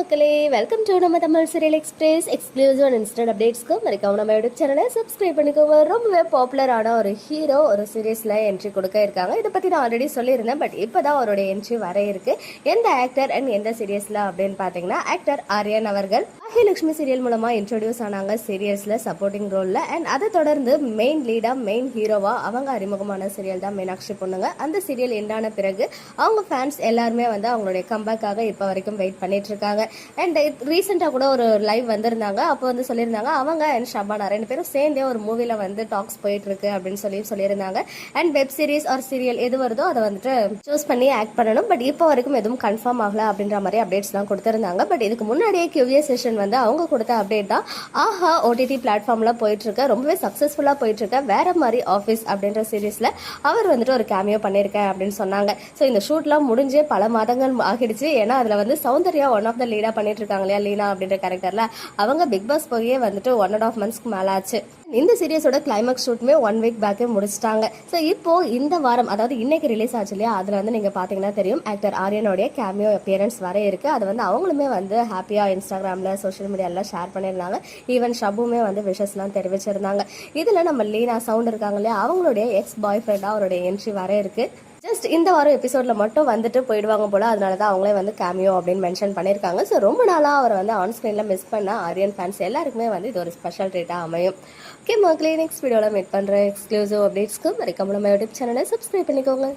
மக்களே welcome to நம்ம Tamil serial express exclusive and instant அப்டேட்ஸ்க்கு மறக்காம நம்ம யூடியூப் சேனலை சப்ஸ்கிரைப் பண்ணிக்கோங்க. ரொம்பவே பாப்புலரான ஒரு ஹீரோ ஒரு சீரியஸில் என்ட்ரி கொடுக்க இருக்காங்க. இதை பற்றி நான் ஆல்ரெடி சொல்லியிருந்தேன் பட் இப்போ தான் அவருடைய என்ட்ரி வர இருக்கு. எந்த ஆக்டர் அண்ட் எந்த சீரியஸில் அப்படின்னு பார்த்தீங்கன்னா ஆக்டர் ஆர்யன் அவர்கள். லட்சுமி சீரியல் மூலமாக இன்ட்ரோடியூஸ் ஆனாங்க சீரியல்ஸில் சப்போர்ட்டிங் ரோலில் அண்ட் அதை தொடர்ந்து மெயின் லீடாக மெயின் ஹீரோவா அவங்க அறிமுகமான சீரியல் தான் மீனாட்சி பொண்ணுங்க. அந்த சீரியல் எண்டான பிறகு அவங்க ஃபேன்ஸ் எல்லாருமே வந்து அவங்களுடைய கம்பேக்காக இப்போ வரைக்கும் வெயிட் பண்ணிட்டு இருக்காங்க அண்ட் ரீசெண்டாக கூட ஒரு லைவ் வந்திருந்தாங்க. அப்போ வந்து சொல்லியிருந்தாங்க அவங்க அண்ட் ஷபானா ரெண்டு பேரும் சேர்ந்தே ஒரு மூவியில் வந்து டாக்ஸ் போயிட்டு இருக்கு அப்படின்னு சொல்லி சொல்லியிருந்தாங்க. And web series or serial எது வருதோ அதை வந்துட்டு சூஸ் பண்ணி ஆக்ட் பண்ணணும். பட் இப்போ வரைக்கும் எதுவும் கன்ஃபார்ம் ஆகல அப்படின்ற மாதிரி அப்டேட்ஸ்லாம் கொடுத்துருந்தாங்க. பட் இதுக்கு முன்னாடியே கியூஏ செஷன் வந்து அவங்க கொடுத்த அப்டேட் தான். ஆஹா ஓடிடி பிளாட்ஃபார்ம்ல போயிட்டு ரொம்பவே சக்ஸஸ்ஃபுல்லாக போயிட்டு வேறு வேற மாதிரி ஆஃபீஸ் அப்படின்ற சீரீஸ்ல அவர் வந்துட்டு ஒரு கேமியோ பண்ணியிருக்கேன் அப்படின்னு சொன்னாங்க. ஸோ இந்த ஷூட்லாம் முடிஞ்சே பல மாதங்கள் ஆகிடுச்சு. ஏன்னா அதில் வந்து சௌந்தர்யா ஒன் ஆஃப் த லீடாக பண்ணிட்டு இருக்காங்க இல்லையா லீனா அப்படின்ற கேரக்டர்ல அவங்க பிக் பாஸ் போயே வந்துட்டு ஒன் அண்ட் ஆஃப் மந்த்ஸ்க்கு மேலே ஆச்சு இந்த சீரியஸோட கிளைமேக்ஸ் ஷூட்டுமே ஒன் வீக் பேக்கே முடிச்சிட்டாங்க. ஸோ இப்போ இந்த வாரம் அதாவது இன்னைக்கு ரிலீஸ் ஆச்சு இல்லையா? அதில் வந்து நீங்கள் பார்த்தீங்கன்னா தெரியும் ஆக்டர் ஆரியனோடைய கேமியோ அப்பியரன்ஸ் வர இருக்கு. அது வந்து அவங்களுமே வந்து ஹாப்பியாக இன்ஸ்டாகிராமில் சோஷியல் மீடியாவில் ஷேர் பண்ணியிருந்தாங்க. ஈவன் ஷபுமே வந்து விஷஸ்லாம் தெரிவிச்சிருந்தாங்க. இதில் நம்ம லீனா சவுண்ட் இருக்காங்க இல்லையா? அவங்களுடைய எக்ஸ் பாய் ஃப்ரெண்டாக அவருடைய என்ட்ரி வர இருக்கு. ஜஸ்ட் இந்த வாரம் எபிசோட்ல மட்டும் வந்துட்டு போயிடுவாங்க போல. அதனால தான் அவங்களே வந்து கேமியோ அப்படின்னு மென்ஷன் பண்ணியிருக்காங்க. ஸோ ரொம்ப நாளாக அவர் வந்து ஆன் ஸ்க்ரீனில் மிஸ் பண்ண ஆரியன் ஃபேன்ஸ் எல்லாருக்குமே வந்து இது ஒரு ஸ்பெஷல் ட்ரீட்டாக அமையும். ஓகே மக்களே நெக்ஸ்ட் வீடியோவில் மீட் பண்ணுற எக்ஸ்க்ளூசிவ் அப்டேட்ஸ்க்கு மறக்காம நம்ம யூடியூப் சேனலை சப்ஸ்கிரைப் பண்ணிக்கோங்க.